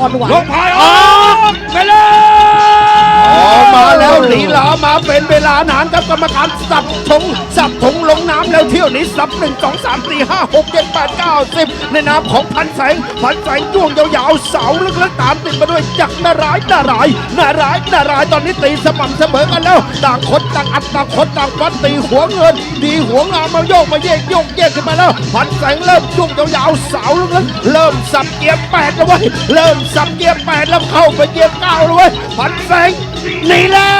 อ่อนไหวลงพายออกไปเลย ออกมาแล้วลีลามา เป็นเวลานานครับกรรมการสับธงสับธงลงน้ำแล้วเที่ยวนี้สับหนึ่งสองสามสี่ห้าหกเจ็ดแปดเก้าสิบในนามของพันแสงพันแสงจ้วงยาวๆเสาลึกๆตามติดมาด้วยจักรนารายนารายนารายนารายตอนนี้ตีสม่ำเสมอกันแล้วต่างคนต่างอัดต่างคนต่างวัดตีหัวเงินตีหัวงามมาโยกมาเยกโยกเยกขึ้นมาแล้วพันแสงเริ่มจ้วงยาวๆเสาลึกๆเริ่มสับเกียร์แปดแล้วเว้ยเริ่มสับเกียร์แปดแล้วเข้าไปเกียร์เก้าแล้วเว้ยพันแสงหนีแล้ว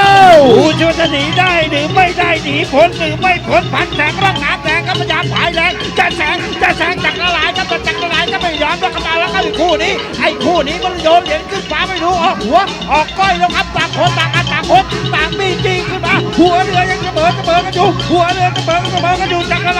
วยจะหนีได้หรือไม่ได้หนีพ้นหรือไม่พ้นพันแสงร่องน้ำแสงก็พยายามผายแรงจะแสงจะแสงจากละลายก็จะจากละลายก็ไม่ยอมแล้วก็มาแล้วก็อีกคู่นี้ไอ้คู่นี้มันโยนเหรียญขึ้นฟ้าไม่รู้ออกหัวออกก้อยแล้วครับต่างคนต่างอันต่างคนต่างมีจริงขึ้นมาหัวเรือยังเสมอเสมอกันอยู่หัวเรือเสมอเสมอกันอยู่จากละ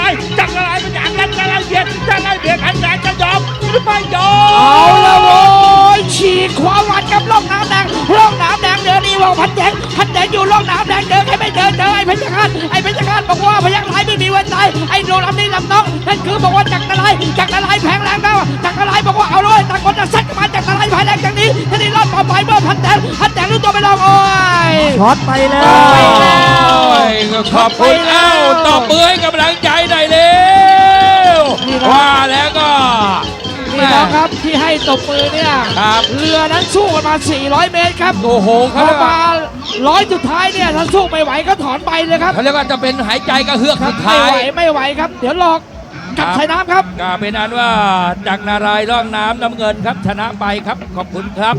ดกับร่องน้ำแดงร่องน้ำแดงเดินดีว่าพันแดงพันแดงอยู่ร่องน้ำแดงเดินให้ไม่เดินเจอไอ้พยัคฆาตไอ้พยัคฆาตบอกว่าพยัคฆ์ร้ายไม่มีวันตายไอ้โดนลำนี้ลำน้องนั่นคือบอกว่าจักรนายจักรนายแผงแรงแล้วจักรนายบอกว่าเอาเลยต่างคนจะซัดกันมาจักรนายภายแรงจากนี้ทีนี้รอดต่อไปเมื่อพันแดงพันแดงรู้ตัวไม่ลองโอ้ยช็อตไปแล้วไปแล้วขอบคุณเอ้าตบมือให้กำลังใจหน่ ครับที่ให้ตบมือเนี่ยครับเรือนั้นสู้กันมา 400 เมตรครับโอ้โหพเขารียามาร้อยจุดท้ายเนี่ยถ้าสู้ไม่ไหวก็ถอนไปเลยครับเขาเรียกว่าจะเป็นหายใจกระเฮือกสุดท้ายไม่ไหวไม่ไหวครับ เดี๋ยวหลอกกับรับ ชายน้ำครับ ก็เป็นอันว่าจากนารายณ์ร่องน้ำน้ำเงินครับ ชนะไปครับขอบคุณครับ